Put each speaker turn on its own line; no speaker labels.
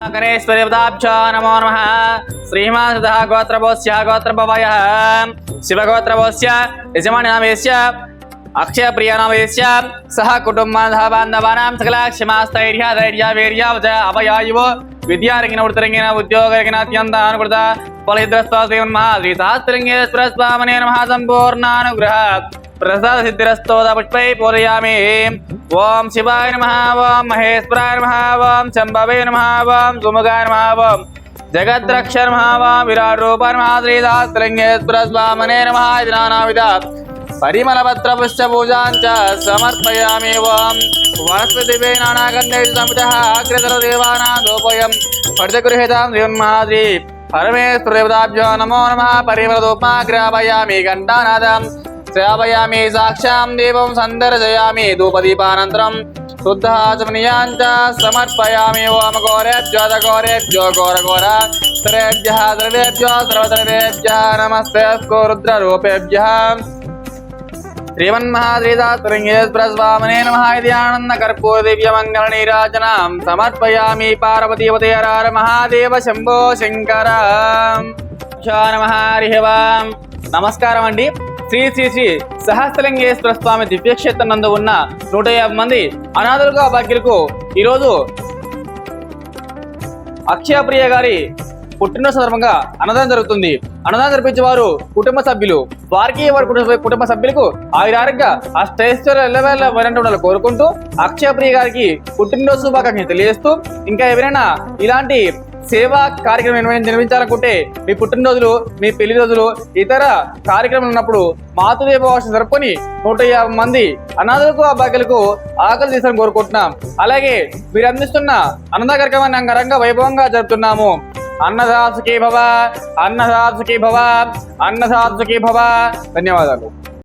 గణేశ్వరిపదాభ్యో నమో నమ శ్రీమాన్ గోత్రభోస్య గోత్రభవయ శివగోత్రభోస్య యజమానినామేస్య అక్షయప్రియనామేస్య సహ కుటుంబాంధ బాంధవానాం సకల క్షమాస్థైర్య ధైర్య వీర్య వజ అభయాయువు విద్యారంగిన వృత్తరంగిన ఉద్యోగరంగిన అత్యంత అనుకృత ఫలహిద్రస్వ శ్రీమన్మహ శ్రీ సహస్రంగేశ్వర స్వామనే నమ సంపూర్ణానుగ్రహ ప్రసాద సిద్ధిరస్తోద పుష్పై పూరయామి ఓం శివాయ నమ ఓం మహేశ్వరాయ నమ ఓం శంభవే నమ ఓం సుముగాయ నమ ఓం జగద్రక్ష నమ ఓం విరాట్ రూప నమ శ్రీదాస్త్రంగేశ్వర స్వామనే నమ ఇది నానావిధ పరిమళపత్ర పుష్ప పూజాంచ సమర్పయామి ఓం వనస్పతివే నానాగంధే సమిత అగ్రతర దేవానాదోపయం శ్రీమహాద్రి పరమేశ్వర దేవతాభ్యో నమో నమ పరిమళదోపాగ్రాపయామి ఘంటానాదం శ్రావయామి సాక్షాం దేవం సందర్శయామి ధూపదీపానంతరం శుద్ధాచమనీయాంచ సమర్పయామి ఓం ఘోరేభ్యో ఘోరేభ్యో ఘోర ఘోర సర్వేభ్య సర్వేభ్యో సర్వసర్వేభ్య నమస్తే రుద్రరూపేభ్య శ్రీమన్మహాద్రీదాత్రంగేశ్వర స్వామనే నమ ఇది ఆనంద కర్పూర దివ్య మంగళ నీరాజనం సమర్పయామి పార్వతీవతయరార మహాదేవ శంభో శంకర నమ హరి ఓం నమస్కారం అండి శ్రీ శ్రీ శ్రీ సహస్రలింగేశ్వర స్వామి దివ్యక్షేత్రం నందు ఉన్న నూట యాభై మంది అనాథులుగా భాగ్యులకు ఈరోజు అక్షయప్రియ గారి పుట్టినరోజు సందర్భంగా అన్నదానం జరుగుతుంది. అన్నదానం జరిపించే వారు కుటుంబ సభ్యులు. వారికి వారి కుటుంబ కుటుంబ సభ్యులకు ఆ అష్టైశ్వర్య ఎల్లవేళ వినంటూ ఉండాలని కోరుకుంటూ అక్షయప్రియ గారికి పుట్టినరోజు శుభాకాంక్షలు తెలియజేస్తూ ఇంకా ఎవరైనా ఇలాంటి సేవా కార్యక్రమం నిర్మించాలనుకుంటే మీ పుట్టినరోజులు మీ పెళ్ళి రోజులు ఇతర కార్యక్రమాలు ఉన్నప్పుడు మాతృదేవ భాష జరుపుకొని నూట యాభై మంది అనాథులకు అబ్బాయిలకు ఆకలి తీసాలని కోరుకుంటున్నాం. అలాగే మీరు అందిస్తున్న అన్నద కార్యక్రమాన్ని అంగరంగ వైభవంగా జరుపుతున్నాము. అన్నదాసుకి భవ అన్నదాసుకి భవ అన్నదాసుకి భవ. ధన్యవాదాలు.